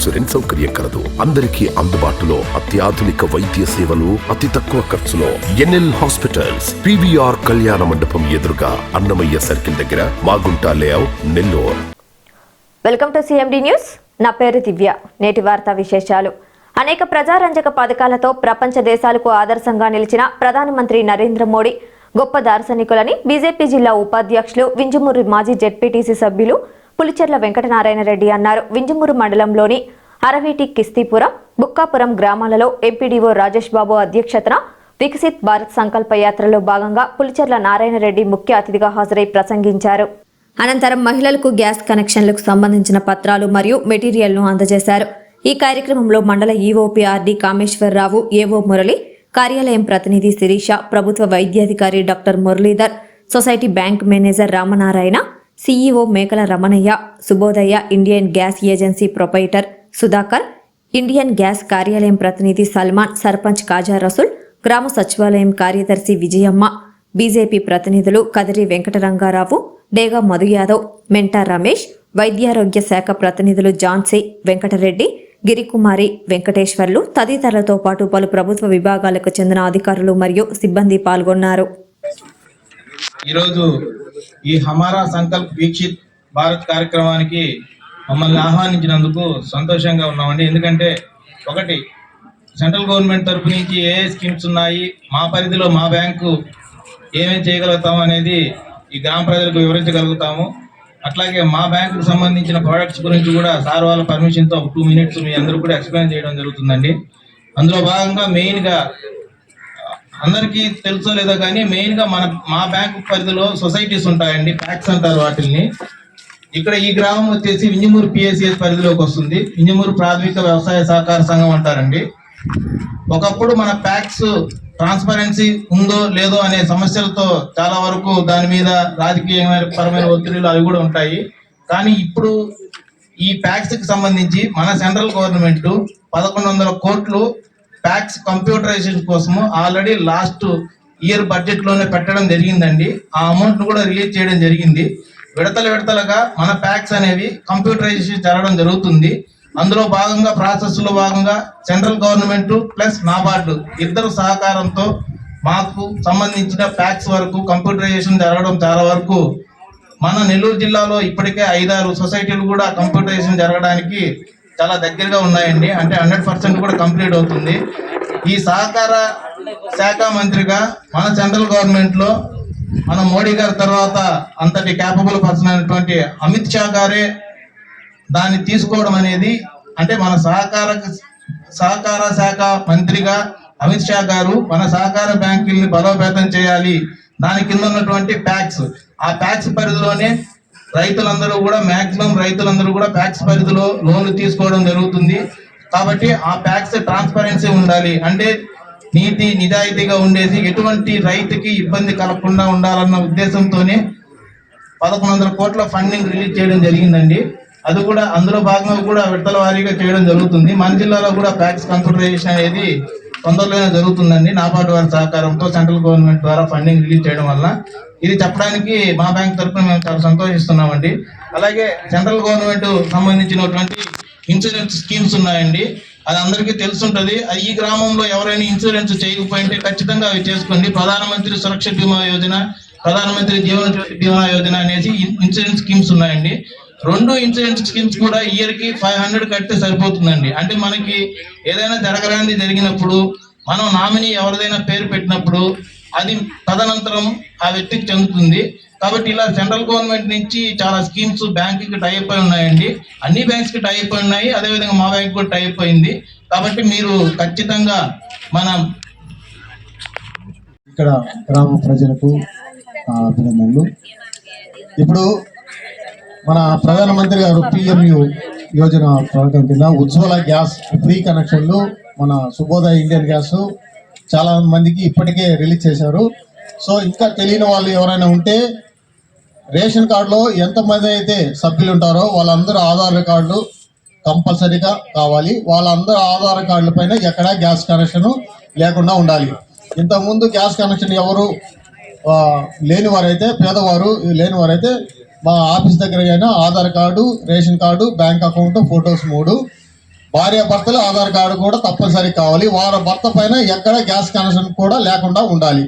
Insurance సౌకర్యం కలదు. అందరికీ అందుబాటులో అత్యాధునిక వైద్య సేవలు అతి తక్కువ ఖర్చులో. ఎన్ఎల్ హాస్పిటల్స్ పివిఆర్ కళ్యాణ మండపం ఎదురుగా అన్నమయ్య సర్కిల్ దగ్గర Magunta layout Nellore. Welcome to CMD news. నా పేరు దివ్య. నేటి వార్తా విశేషాలు. అనేక ప్రజారంజక పథకాలతో ప్రపంచ దేశాలకు ఆదర్శంగా నిలిచిన ప్రధానమంత్రి నరేంద్ర మోడీ గొప్ప దార్శనికులని బీజేపీ జిల్లా ఉపాధ్యక్షులు వింజమూరి మాజీ జెడ్పీటీసీ సభ్యులు పులిచెర్ల వెంకటనారాయణ రెడ్డి అన్నారు. వింజమూరు మండలంలోని అరవీటి కిస్తీపురం బుక్కాపురం గ్రామాలలో ఎంపీడీఓ రాజేష్ బాబు అధ్యక్షతన వికసిత్ భారత్ సంకల్ప యాత్రలో భాగంగా పులిచెర్ల నారాయణ రెడ్డి ముఖ్య అతిథిగా హాజరై ప్రసంగించారు. అనంతరం మహిళలకు గ్యాస్ కనెక్షన్లకు సంబంధించిన పత్రాలు మరియు మెటీరియల్ను అందజేశారు. ఈ కార్యక్రమంలో మండల ఈఓపీఆర్డీ కామేశ్వరరావు ఏవో మురళి కార్యాలయం ప్రతినిధి శిరీష ప్రభుత్వ వైద్యాధికారి doctor Muralidhar society bank manager Ramanarayana CEO Mekala Ramanaiah Subodhaiah Indian gas agency proprietor Sudhakar Indian gas కార్యాలయం ప్రతినిధి సల్మాన్ సర్పంచ్ కాజా రసూల్ గ్రామ సచివాలయం కార్యదర్శి విజయమ్మ బీజేపీ ప్రతినిధులు కదిరి వెంకటరంగారావు డేగా మధు యాదవ్ మెంటా రమేష్ వైద్యారోగ్య శాఖ ప్రతినిధులు జాన్సీ వెంకటరెడ్డి గిరికుమారి వెంకటేశ్వర్లు తదితరులతో పాటు పలు ప్రభుత్వ విభాగాలకు చెందిన అధికారులు మరియు సిబ్బంది పాల్గొన్నారు. ఈరోజు ఈ హమారా సంకల్ప్ వీక్షిత్ భారత్ కార్యక్రమానికి మమ్మల్ని ఆహ్వానించినందుకు సంతోషంగా ఉన్నామండి. ఎందుకంటే ఒకటి సెంట్రల్ గవర్నమెంట్ తరపు నుంచి ఏ ఏ స్కీమ్స్ ఉన్నాయి మా పరిధిలో మా బ్యాంకు ఏమేమి చేయగలుగుతాం అనేది ఈ గ్రామ ప్రజలకు వివరించగలుగుతాము. అట్లాగే మా బ్యాంకుకు సంబంధించిన ప్రోడక్ట్స్ గురించి కూడా సార్ వాళ్ళ పర్మిషన్తో టూ మినిట్స్ మీ అందరూ కూడా ఎక్స్ప్లెయిన్ చేయడం జరుగుతుందండి. అందులో భాగంగా మెయిన్గా అందరికీ తెలుసో లేదో కానీ మెయిన్గా మన మా బ్యాంక్ పరిధిలో సొసైటీస్ ఉంటాయండి ప్యాక్స్ అంటారు వాటిల్ని. ఇక్కడ ఈ గ్రామం వచ్చేసి వింజమూరు పిఎస్సిఎస్ పరిధిలోకి వస్తుంది. వింజమూరు ప్రాథమిక వ్యవసాయ సహకార సంఘం అంటారండి. ఒకప్పుడు మన ప్యాక్స్ ట్రాన్స్పరెన్సీ ఉందో లేదో అనే సమస్యలతో చాలా వరకు దాని మీద రాజకీయమైన పరమైన ఒత్తిడిలు అవి కూడా ఉంటాయి. కానీ ఇప్పుడు ఈ ప్యాక్స్కి సంబంధించి మన సెంట్రల్ గవర్నమెంట్ పదకొండు వందల కోట్లు ట్యాక్స్ కంప్యూటరైజేషన్ కోసము ఆల్రెడీ లాస్ట్ ఇయర్ బడ్జెట్లోనే పెట్టడం జరిగిందండి. ఆ అమౌంట్ను కూడా రిలీజ్ చేయడం జరిగింది. విడతల విడతలుగా మన ప్యాక్స్ అనేవి కంప్యూటరైజేషన్ జరగడం జరుగుతుంది. అందులో భాగంగా ప్రాసెస్లో భాగంగా సెంట్రల్ గవర్నమెంట్ ప్లస్ నాబార్డు ఇద్దరు సహకారంతో మాకు సంబంధించిన ప్యాక్స్ వరకు కంప్యూటరైజేషన్ జరగడం చాలా వరకు మన నెల్లూరు జిల్లాలో ఇప్పటికే ఐదారు సొసైటీలు కూడా కంప్యూటరైజేషన్ జరగడానికి చాలా దగ్గరగా ఉన్నాయండి. అంటే హండ్రెడ్ పర్సెంట్ కూడా కంప్లీట్ అవుతుంది. ఈ సహకార శాఖ మంత్రిగా మన సెంట్రల్ గవర్నమెంట్లో మన మోడీ గారి తర్వాత అంతటి క్యాపబుల్ పర్సన్ అయినటువంటి అమిత్ షా గారే దాన్ని తీసుకోవడం అనేది అంటే మన సహకార సహకార శాఖ మంత్రిగా అమిత్ షా గారు మన సహకార బ్యాంకుల్ని బలోపేతం చేయాలి. దాని కింద ఉన్నటువంటి ప్యాక్స్. ఆ ప్యాక్స్ పరిధిలోనే రైతులందరూ కూడా మాక్సిమం రైతులందరూ కూడా ప్యాక్స్ పరిధిలో లోన్లు తీసుకోవడం జరుగుతుంది. కాబట్టి ఆ ప్యాక్స్ ట్రాన్స్పరెన్సీ ఉండాలి. అంటే నీతి నిజాయితీగా ఉండేది. ఎటువంటి రైతుకి ఇబ్బంది కలగకుండా ఉండాలన్న ఉద్దేశంతోనే పదకొండు వందల కోట్ల ఫండింగ్ రిలీజ్ చేయడం జరిగిందండి. అది కూడా అందులో భాగంగా కూడా విడతల వారీగా చేయడం జరుగుతుంది. మన జిల్లాలో కూడా ప్యాక్స్ కన్సల్టేషన్ అనేది తొందరలోనే జరుగుతుందండి. నాబార్డు వారి సహకారంతో సెంట్రల్ గవర్నమెంట్ ద్వారా ఫండింగ్ రిలీజ్ చేయడం వల్ల. ఇది చెప్పడానికి మా బ్యాంక్ తరఫున మేము చాలా సంతోషిస్తున్నామండి. అలాగే సెంట్రల్ గవర్నమెంట్ సంబంధించినటువంటి ఇన్సూరెన్స్ స్కీమ్స్ ఉన్నాయండి. అది అందరికీ తెలుసుంటది. ఈ గ్రామంలో ఎవరైనా ఇన్సూరెన్స్ చేయకపోయింటే ఖచ్చితంగా అవి చేసుకోండి. ప్రధానమంత్రి సురక్ష బీమా యోజన ప్రధానమంత్రి జీవన జ్యోతి బీమా యోజన అనేసి ఇన్సూరెన్స్ స్కీమ్స్ ఉన్నాయండి. రెండు ఇన్సూరెన్స్ స్కీమ్స్ కూడా ఇయర్కి ఫైవ్ హండ్రెడ్ కడితే సరిపోతుందండి. అంటే మనకి ఏదైనా జరగడానికి జరిగినప్పుడు మనం నామినీ ఎవరిదైనా పేరు పెట్టినప్పుడు అది తదనంతరం ఆ వ్యక్తికి చెందుతుంది. కాబట్టి ఇలా సెంట్రల్ గవర్నమెంట్ నుంచి చాలా స్కీమ్స్ బ్యాంక్కి టైప్ అయి ఉన్నాయండి. అన్ని బ్యాంక్స్కి టైప్ అయి ఉన్నాయి. అదేవిధంగా మా బ్యాంక్ కూడా టైప్ అయింది. కాబట్టి మీరు ఖచ్చితంగా మన ఇక్కడ గ్రామ ప్రజలకు అభినందనలు. ఇప్పుడు మన ప్రధానమంత్రి గారు పిఎంయు యోజన పథకం కింద ఉజ్వల గ్యాస్ ఫ్రీ కనెక్షన్లు మన శుభోదయ ఇండియన్ గ్యాస్ చాలా మందికి ఇప్పటికే రిలీజ్ చేశారు. సో ఇంకా తెలియని వాళ్ళు ఎవరైనా ఉంటే రేషన్ కార్డులో ఎంతమంది అయితే సభ్యులు ఉంటారో వాళ్ళందరూ ఆధార్ కార్డులు కంపల్సరీగా కావాలి. వాళ్ళందరూ ఆధార్ కార్డుల పైన ఎక్కడ గ్యాస్ కనెక్షన్ లేకుండా ఉండాలి. ఇంతకుముందు గ్యాస్ కనెక్షన్ ఎవరు లేనివారైతే లేని వారైతే పేదవారు లేని వారైతే మా ఆఫీస్ దగ్గర అయినా Aadhaar card ration card bank account photos మూడు. భార్య భర్తలు ఆధార్ కార్డు కూడా తప్పనిసరి కావాలి. వారి భర్త పైన ఎక్కడ గ్యాస్ కనెక్షన్ కూడా లేకుండా ఉండాలి.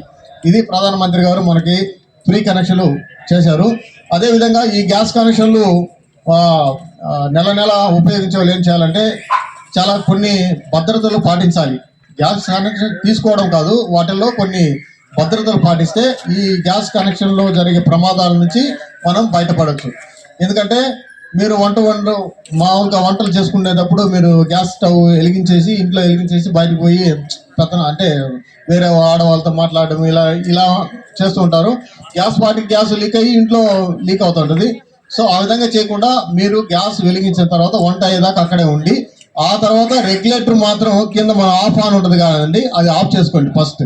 ఇది ప్రధానమంత్రి గారు మనకి ఫ్రీ కనెక్షన్లు చేశారు. అదేవిధంగా ఈ గ్యాస్ కనెక్షన్లు నెల నెల ఉపయోగించే వాళ్ళు ఏం చేయాలంటే చాలా కొన్ని భద్రతలు పాటించాలి. గ్యాస్ కనెక్షన్ తీసుకోవడం కాదు వాటిల్లో కొన్ని భద్రతలు పాటిస్తే ఈ గ్యాస్ కనెక్షన్లో జరిగే ప్రమాదాల నుంచి మనం బయటపడవచ్చు ఎందుకంటే మీరు వంట వంట మామూలుగా వంటలు చేసుకునేటప్పుడు మీరు గ్యాస్ స్టవ్ వెలిగించేసి ఇంట్లో వెలిగించేసి బయటకు పోయి పెద్ద అంటే వేరే ఆడవాళ్ళతో మాట్లాడడం ఇలా ఇలా చేస్తూ ఉంటారు. గ్యాస్ పాటికి గ్యాస్ లీక్ అయ్యి ఇంట్లో లీక్ అవుతుంటుంది సో ఆ విధంగా చేయకుండా మీరు గ్యాస్ వెలిగించిన తర్వాత వంట అయ్యేదాకా అక్కడే ఉండి ఆ తర్వాత రెగ్యులేటర్ మాత్రం కింద మన ఆఫ్ ఆన్ ఉంటుంది కాదండి అది ఆఫ్ చేసుకోండి ఫస్ట్.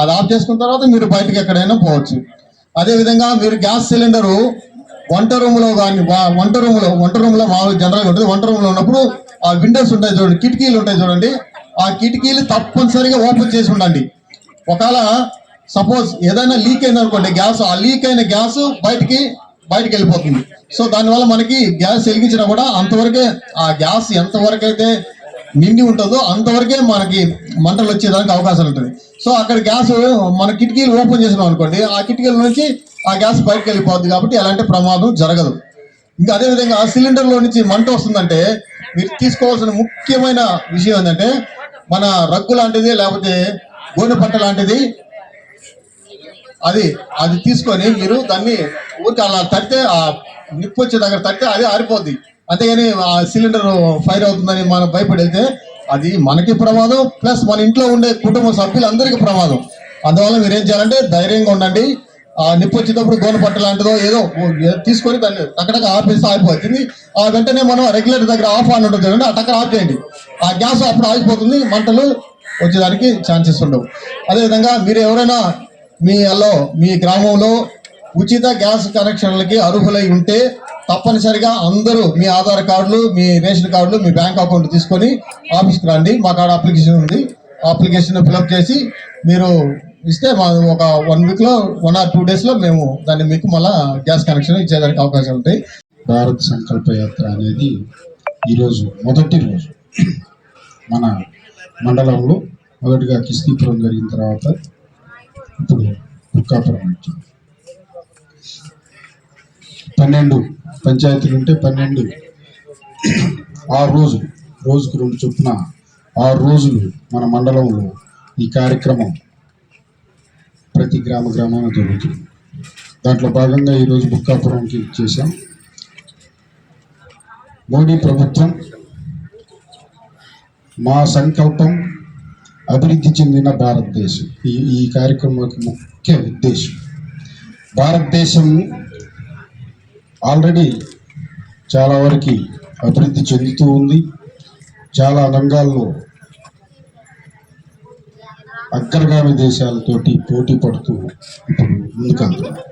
అది ఆఫ్ చేసుకున్న తర్వాత మీరు బయటకు ఎక్కడైనా పోవచ్చు. అదే విధంగా మీరు గ్యాస్ సిలిండరు వంట రూమ్లో కానీ వంట రూమ్లో వంట రూమ్లో మామూలు జనరల్గా ఉంటుంది. వంట రూమ్లో ఉన్నప్పుడు ఆ విండోస్ ఉంటాయి చూడండి కిటికీలు ఉంటాయి చూడండి. ఆ కిటికీలు తప్పనిసరిగా ఓపెన్ చేసి ఉండండి. ఒకవేళ సపోజ్ ఏదైనా లీక్ అయింది అనుకోండి గ్యాస్ ఆ లీక్ అయిన గ్యాస్ బయటికి బయటికి వెళ్ళిపోతుంది. సో దానివల్ల మనకి గ్యాస్ వెలిగించినా కూడా అంతవరకే ఆ గ్యాస్ ఎంతవరకు అయితే నిండి ఉంటుందో అంతవరకే మనకి మంటలు వచ్చేదానికి అవకాశం ఉంటుంది సో అక్కడ గ్యాస్ మన కిటికీలు ఓపెన్ చేసినాం అనుకోండి ఆ కిటికీల నుంచి ఆ గ్యాస్ బయటకు వెళ్ళిపోద్ది కాబట్టి ఎలాంటి ప్రమాదం జరగదు. ఇంకా అదే విధంగా సిలిండర్లో నుంచి మంట వస్తుందంటే మీరు తీసుకోవాల్సిన ముఖ్యమైన విషయం ఏంటంటే మన రగ్గు లాంటిది లేకపోతే గోనె పట్ట లాంటిది అది అది తీసుకొని మీరు దాన్ని ఊరికి అలా తడితే ఆ నిప్పు వచ్చే దగ్గర తడితే అది ఆరిపోద్ది. అంతేగాని ఆ సిలిండర్ ఫైర్ అవుతుందని మనం భయపడితే అది మనకి ప్రమాదం ప్లస్ మన ఇంట్లో ఉండే కుటుంబ సభ్యులందరికీ ప్రమాదం. అందువల్ల మీరు ఏం చేయాలంటే ధైర్యంగా ఉండండి. ఆ నిప్పు వచ్చేటప్పుడు గోన పట్ట లాంటిదో ఏదో తీసుకొని దాన్ని అక్కడక్కడ ఆపేస్తే ఆగిపోతుంది. ఆ వెంటనే మనం రెగ్యులేటర్ దగ్గర ఆఫ్ అని ఉంటుంది కదండి అక్కడ ఆఫ్ చేయండి. ఆ గ్యాస్ అప్పుడు ఆగిపోతుంది మంటలు వచ్చేదానికి ఛాన్సెస్ ఉండవు. అదేవిధంగా మీరు ఎవరైనా మీ అల్లో మీ గ్రామంలో ఉచిత గ్యాస్ కనెక్షన్లకి అర్హులై ఉంటే తప్పనిసరిగా అందరూ మీ ఆధార్ కార్డులు మీ రేషన్ కార్డులు మీ బ్యాంక్ అకౌంట్ తీసుకొని ఆఫీస్కి రండి. మా కాడ అప్లికేషన్ ఉంది. ఆ అప్లికేషన్ ఫిలప్ చేసి మీరు ఇస్తే మా ఒక వన్ వీక్లో వన్ ఆర్ టూ డేస్లో మేము దాన్ని మీకు మళ్ళీ గ్యాస్ కనెక్షన్ ఇచ్చేదానికి అవకాశాలు ఉంటాయి. భారత్ సంకల్ప యాత్ర అనేది ఈరోజు మొదటి రోజు మన మండలంలో మొదటిగా కిస్తీపురం జరిగిన తర్వాత ఇప్పుడు బుక్కాపురం వచ్చింది పన్నెండు పంచాయతీలు ఉంటే పన్నెండు. ఆరు రోజులు రోజుకు రెండు చొప్పున ఆరు రోజులు మన మండలంలో ఈ కార్యక్రమం ప్రతి గ్రామ గ్రామాన జరుగుతుంది. దాంట్లో భాగంగా ఈరోజు బుక్కాపురంకి చేశాం. మోడీ ప్రభుత్వం మా సంకల్పం అభివృద్ధి చెందిన భారతదేశం. ఈ ఈ కార్యక్రమం యొక్క ముఖ్య ఉద్దేశం. భారతదేశం ఆల్రెడీ చాలా వరకు అభివృద్ధి చెందుతూ ఉంది. చాలా రంగాల్లో అగ్రగామి దేశాలతోటి పోటీ పడుతూ ఇప్పుడు ముందుకెళ్తుంది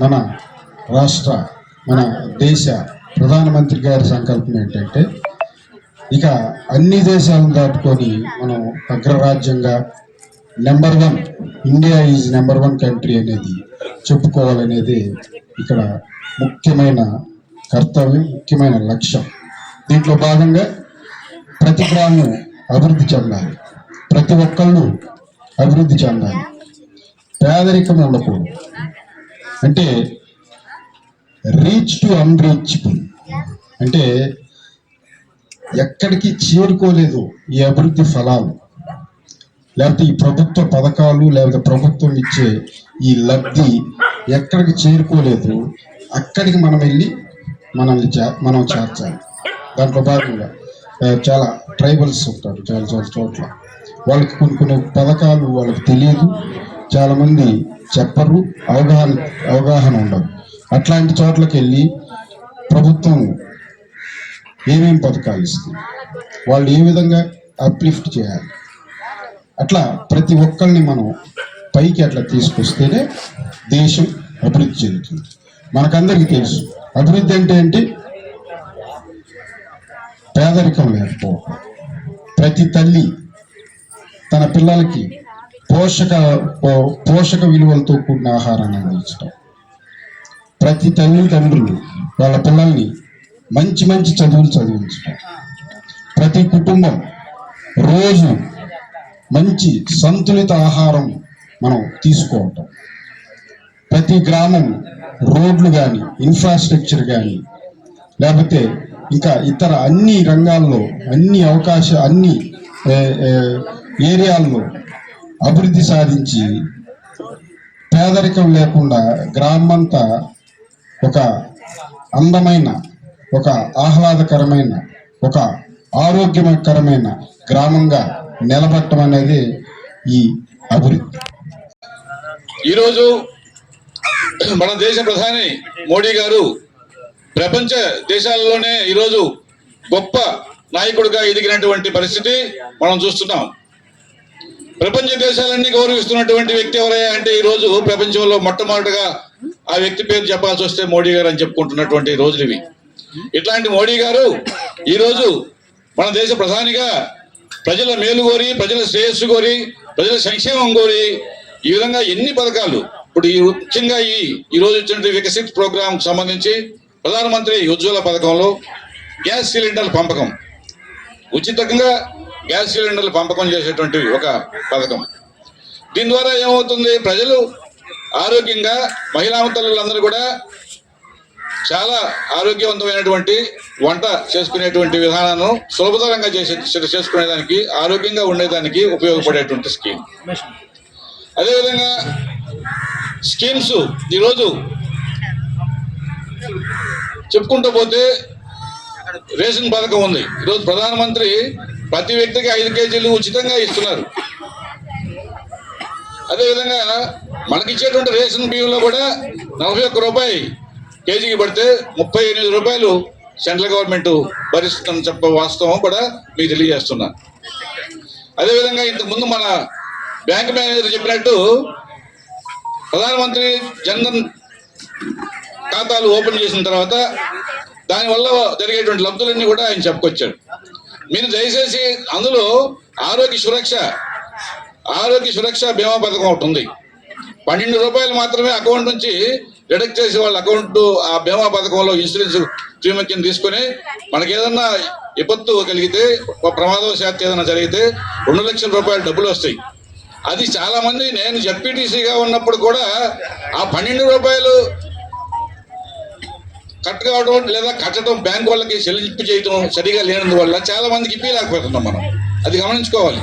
మన రాష్ట్ర మన దేశ ప్రధానమంత్రి గారి సంకల్పం ఏంటంటే ఇక అన్ని దేశాలను దాటుకొని మనం అగ్రరాజ్యంగా number one India is number one country అనేది చెప్పుకోవాలనేది ఇక్కడ ముఖ్యమైన కర్తవ్యం ముఖ్యమైన లక్ష్యం. దీంట్లో భాగంగా ప్రతి గ్రామం అభివృద్ధి చెందాలి. ప్రతి ఒక్కళ్ళు అభివృద్ధి చెందాలి. పేదరికం ఉండకూడదు. అంటే రీచ్ టు అన్రీచబుల్ అంటే ఎక్కడికి చేరుకోలేదు ఈ అభివృద్ధి ఫలాలు. లేకపోతే ఈ ప్రభుత్వ పథకాలు లేకపోతే ప్రభుత్వం ఇచ్చే ఈ లబ్ధి ఎక్కడికి చేరుకోలేదు. అక్కడికి మనం వెళ్ళి మనల్ని చే మనం చేర్చాలి. దాంట్లో భాగంగా చాలా ట్రైబల్స్ ఉంటారు చాలా చాలా చోట్ల. వాళ్ళకి కొన్ని కొన్ని పథకాలు వాళ్ళకి తెలియదు. చాలామంది చెప్పరు అవగాహన అవగాహన ఉండదు. అట్లాంటి చోట్లకి వెళ్ళి ప్రభుత్వం ఏమేమి పథకాలు ఇస్తుంది? వాళ్ళు ఏ విధంగా అప్లిఫ్ట్ చేయాలి? అట్లా ప్రతి ఒక్కరిని మనం పైకి అట్లా తీసుకొస్తేనే దేశం అభివృద్ధి చెందుతుంది. మనకందరికీ తెలుసు. అభివృద్ధి అంటే ఏంటి? పేదరికం లేకపోవడం. ప్రతి తల్లి తన పిల్లలకి పోషక పో- పోషక విలువలతో కూడిన ఆహారాన్ని అందించడం. ప్రతి తల్లిదండ్రులు వాళ్ళ పిల్లల్ని మంచి మంచి చదువులు చదివించడం. ప్రతి కుటుంబం రోజు మంచి సంతులిత ఆహారం మనం తీసుకోవటం. ప్రతి గ్రామం రోడ్లు కానీ ఇన్ఫ్రాస్ట్రక్చర్ కానీ లేకపోతే ఇంకా ఇతర అన్ని రంగాల్లో అన్ని అవకాశ అన్ని ఏరియాల్లో అభివృద్ధి సాధించి పేదరికం లేకుండా గ్రామమంతా ఒక అందమైన ఒక ఆహ్లాదకరమైన ఒక ఆరోగ్యకరమైన గ్రామంగా నిలబట్టడం అనేది ఈ అభివృద్ధి. ఈరోజు మన దేశ ప్రధాని మోడీ గారు ప్రపంచ దేశాలలోనే ఈరోజు గొప్ప నాయకుడిగా ఎదిగినటువంటి పరిస్థితి మనం చూస్తున్నాం. ప్రపంచ దేశాలన్నీ గౌరవిస్తున్నటువంటి వ్యక్తి ఎవరయ్యా అంటే ఈ రోజు ప్రపంచంలో మొట్టమొదటిగా ఆ వ్యక్తి పేరు చెప్పాల్సి వస్తే మోడీ గారు అని చెప్పుకుంటున్నటువంటి రోజులు ఇవి. ఇట్లాంటి మోడీ గారు ఈరోజు మన దేశ ప్రధానిగా ప్రజల మేలు కోరి ప్రజల శ్రేయస్సు కోరి ప్రజల సంక్షేమం కోరి ఈ విధంగా ఎన్ని పథకాలు? ఇప్పుడు ఈ ముఖ్యంగా ఈ ఈ రోజు వచ్చినటువంటి వికసిత్ ప్రోగ్రామ్ సంబంధించి ప్రధానమంత్రి ఉజ్వల పథకంలో గ్యాస్ సిలిండర్ల పంపకం. ఉచితంగా గ్యాస్ సిలిండర్లు పంపకం చేసేటువంటి ఒక పథకం. దీని ద్వారా ఏమవుతుంది? ప్రజలు ఆరోగ్యంగా మహిళా తల్లులందరూ కూడా చాలా ఆరోగ్యవంతమైనటువంటి వంట చేసుకునేటువంటి విధానాలను సులభతరంగా చేసే చేసుకునేదానికి ఆరోగ్యంగా ఉండేదానికి ఉపయోగపడేటువంటి స్కీమ్. అదేవిధంగా స్కీమ్స్ ఈరోజు చెప్పుకుంటూ పోతే రేషన్ పథకం ఉంది. ఈరోజు ప్రధానమంత్రి ప్రతి వ్యక్తికి ఐదు కేజీలు ఉచితంగా ఇస్తున్నారు. అదేవిధంగా మనకిచ్చేటువంటి రేషన్ బియ్యంలో కూడా నలభై ఒక్క రూపాయి కేజీకి పడితే ముప్పై ఎనిమిది రూపాయలు సెంట్రల్ గవర్నమెంట్ భరిస్తుందని చెప్ప వాస్తవం కూడా మీకు తెలియజేస్తున్నా. అదేవిధంగా ఇంతకుముందు మన బ్యాంక్ మేనేజర్ చెప్పినట్టు ప్రధానమంత్రి జన్ధన్ ఖాతాలు ఓపెన్ చేసిన తర్వాత దానివల్ల జరిగేటువంటి లబ్ధులన్నీ కూడా ఆయన చెప్పుకొచ్చాడు. మీరు దయచేసి అందులో ఆరోగ్య సురక్ష ఆరోగ్య సురక్ష బీమా పథకం ఒకటి ఉంది. పన్నెండు రూపాయలు మాత్రమే అకౌంట్ నుంచి డిడక్ట్ చేసి వాళ్ళ అకౌంట్ ఆ బీమా పథకంలో ఇన్సూరెన్స్ ప్రీమియం కింద తీసుకొని మనకి ఏదన్నా విపత్తు కలిగితే ఒక శాతం ఏదైనా జరిగితే రెండు లక్షల రూపాయలు డబ్బులు వస్తాయి. అది చాలా మంది నేను జడ్పీటీసీగా ఉన్నప్పుడు కూడా ఆ పన్నెండు రూపాయలు కట్ కావడం లేదా కట్టడం బ్యాంక్ వాళ్ళకి చెల్లింపు చేయడం సరిగా లేనందువల్ల చాలా మందికి ఇప్పలేకపోతున్నాం మనం. అది గమనించుకోవాలి.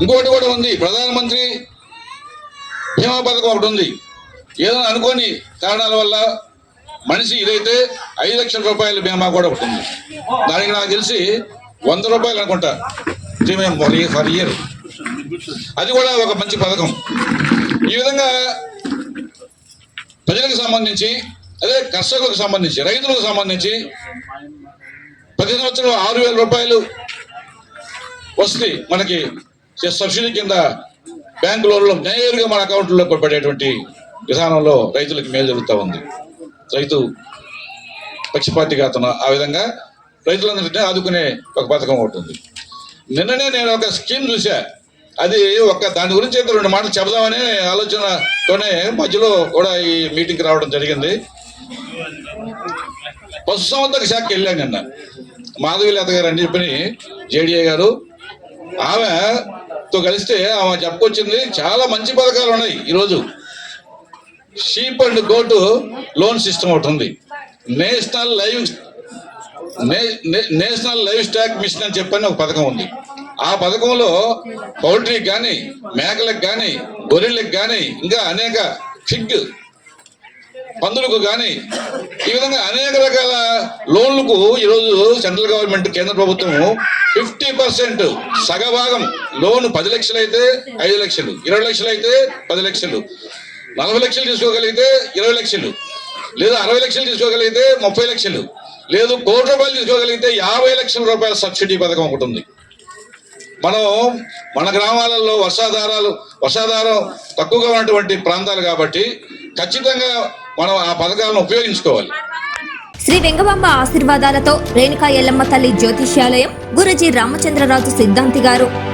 ఇంకోటి కూడా ఉంది. ప్రధానమంత్రి బీమా పథకం ఒకటి ఉంది. ఏదైనా అనుకోని కారణాల వల్ల మనిషి ఇదైతే ఐదు లక్షల రూపాయల బీమా కూడా ఒకటి ఉంది. దానికి నాకు తెలిసి వంద రూపాయలు అనుకుంటా. ప్రీమియం ఫర్ ఇయర్ అది కూడా ఒక మంచి పథకం. ఈ విధంగా ప్రజలకు సంబంధించి అదే కర్షకులకు సంబంధించి రైతులకు సంబంధించి ప్రతి సంవత్సరం ఆరు వేల రూపాయలు వస్తే మనకి సబ్సిడీ కింద బ్యాంకు లోన్లో నేరుగా మన అకౌంట్లో పడేటువంటి విధానంలో రైతులకు మేలు జరుగుతూ ఉంది. రైతు పక్షపాతిగా అతను ఆ విధంగా రైతులందరినీ ఆదుకునే ఒక పథకం ఒకటి ఉంది. నిన్ననే నేను ఒక స్కీమ్ చూసా అది ఒక దాని గురించి అయితే రెండు మాటలు చెబుదామనే ఆలోచనతోనే మధ్యలో కూడా ఈ మీటింగ్కి రావడం జరిగింది. పశుసంవర్ధక శాఖకి వెళ్ళాను నిన్న. మాధవి లత గారు అని చెప్పి జేడీఏ గారు. ఆమెతో కలిస్తే ఆమె చెప్పుకొచ్చింది చాలా మంచి పథకాలు ఉన్నాయి ఈరోజు. Sheep and goat loan system ఒకటి ఉంది. నేషనల్ లైవ్ నే- నేషనల్ లైవ్ స్టాక్ మిషన్ అని చెప్పని ఒక పథకం ఉంది. ఆ పథకంలో పౌల్ట్రీకి కానీ మేకలకు కానీ గొర్రెలకు కానీ ఇంకా అనేక ఫిగ్ పందులకు కానీ ఈ విధంగా అనేక రకాల లోన్లకు ఈరోజు సెంట్రల్ గవర్నమెంట్ కేంద్ర ప్రభుత్వం ఫిఫ్టీ పర్సెంట్ సగభాగం లోన్ పది లక్షలు అయితే ఐదు లక్షలు ఇరవై లక్షలు అయితే పది లక్షలు. నలభై లక్షలు తీసుకోగలిగితే ఇరవై లక్షలు లేదా అరవై లక్షలు తీసుకోగలిగితే ముప్పై లక్షలు లేదు కోటి రూపాయలు తీసుకోగలిగితే యాభై లక్షల రూపాయల సబ్సిడీ పథకం ఒకటి ఉంది. మనం మన గ్రామాలలో వర్షాధారాలు వర్షాధారం తక్కువగా ఉన్నటువంటి ప్రాంతాలు కాబట్టి ఖచ్చితంగా మనం ఆ పథకాలను ఉపయోగించుకోవాలి. శ్రీ వెంగబాంబ ఆశీర్వాదాలతో రేణుకా ఎల్లమ్మ తల్లి జ్యోతిష్యాలయం గురుజీ రామచంద్రరాజు సిద్ధాంతి గారు